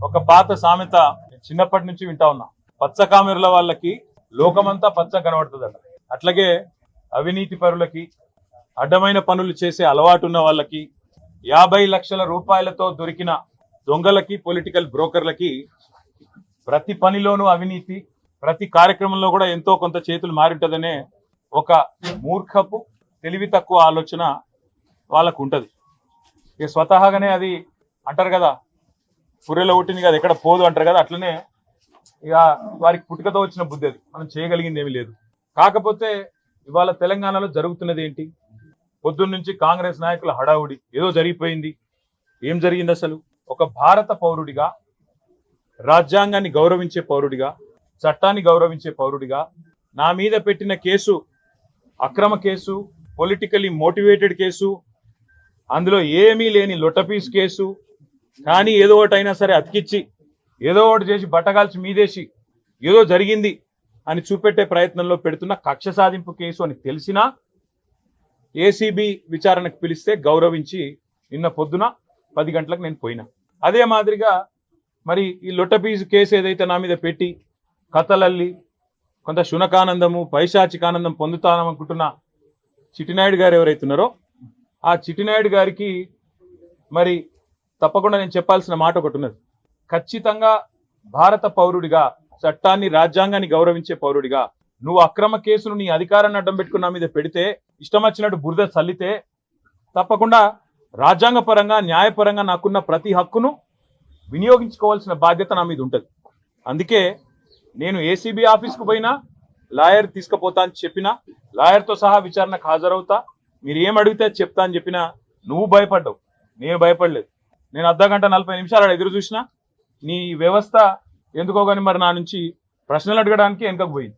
ఒక పాత సామెత చిన్నప్పటి నుంచి వింటా ఉన్నా. పచ్చ కామెరుల వాళ్ళకి లోకమంతా పచ్చ కనబడుతుందట. అట్లాగే అవినీతి పరులకి అడ్డమైన పనులు చేసే అలవాటు ఉన్న వాళ్ళకి యాభై లక్షల రూపాయలతో దొరికిన దొంగలకి పొలిటికల్ బ్రోకర్లకి ప్రతి పనిలోనూ అవినీతి ప్రతి కార్యక్రమంలో కూడా ఎంతో కొంత చేతులు మారింటదనే ఒక మూర్ఖపు తెలివి తక్కువ ఆలోచన వాళ్ళకు ఉంటుంది ఇక స్వతహాగానే అది అంటారు కదా పుర్రెలో పుట్టింది కదా ఎక్కడ పోదు అంటారు కదా అట్లనే ఇక వారికి పుట్టుకతో వచ్చిన బుద్ధి అది. మనం చేయగలిగింది ఏమీ లేదు. కాకపోతే ఇవాళ తెలంగాణలో జరుగుతున్నది ఏంటి? పొద్దున్నుంచి కాంగ్రెస్ నాయకుల హడావుడి. ఏదో జరిగిపోయింది. ఏం జరిగింది అసలు? ఒక భారత పౌరుడిగా రాజ్యాంగాన్ని గౌరవించే పౌరుడిగా చట్టాన్ని గౌరవించే పౌరుడిగా నా మీద పెట్టిన కేసు అక్రమ కేసు పొలిటికలీ మోటివేటెడ్ కేసు అందులో ఏమీ లేని లొటపీస్ కేసు కానీ ఏదో ఒకటి అయినా సరే అతికిచ్చి ఏదో ఒకటి చేసి బట్టగాల్చి మీదేసి ఏదో జరిగింది అని చూపెట్టే ప్రయత్నంలో పెడుతున్న కక్ష సాధింపు కేసు అని తెలిసినా ఏసీబీ విచారణకు పిలిస్తే గౌరవించి నిన్న పొద్దున పది గంటలకు నేను పోయినా. అదే మాదిరిగా మరి ఈ లొట్టపీజు కేసు ఏదైతే నా మీద పెట్టి కథలల్లి కొంత శునకానందము పైశాచికానందం పొందుతాననుకుంటున్న చిట్టినాయుడు గారు ఎవరైతున్నారో ఆ చిట్టినాయుడు గారికి మరి తప్పకుండా నేను చెప్పాల్సిన మాట ఒకటి ఉన్నది. ఖచ్చితంగా భారత పౌరుడిగా చట్టాన్ని రాజ్యాంగాన్ని గౌరవించే పౌరుడిగా నువ్వు అక్రమ కేసును నీ అధికారాన్ని అడ్డం పెట్టుకున్న మీద పెడితే ఇష్టం వచ్చినట్టు బురద చల్లితే తప్పకుండా రాజ్యాంగపరంగా న్యాయపరంగా నాకున్న ప్రతి హక్కును వినియోగించుకోవాల్సిన బాధ్యత నా మీద ఉంటుంది. అందుకే నేను ఏసీబీ ఆఫీస్కు పోయినా లాయర్ తీసుకుపోతా అని చెప్పినా లాయర్తో సహా విచారణకు హాజరవుతా మీరు ఏం అడిగితే చెప్తా అని చెప్పినా నువ్వు భయపడ్డావు. నేను భయపడలేదు. నేను అర్ధ గంట నలభై నిమిషాలు ఎదురు చూసినా నీ వ్యవస్థ ఎందుకో కానీ మరి నా నుంచి ప్రశ్నలు అడగడానికి వెనుకకు పోయింది.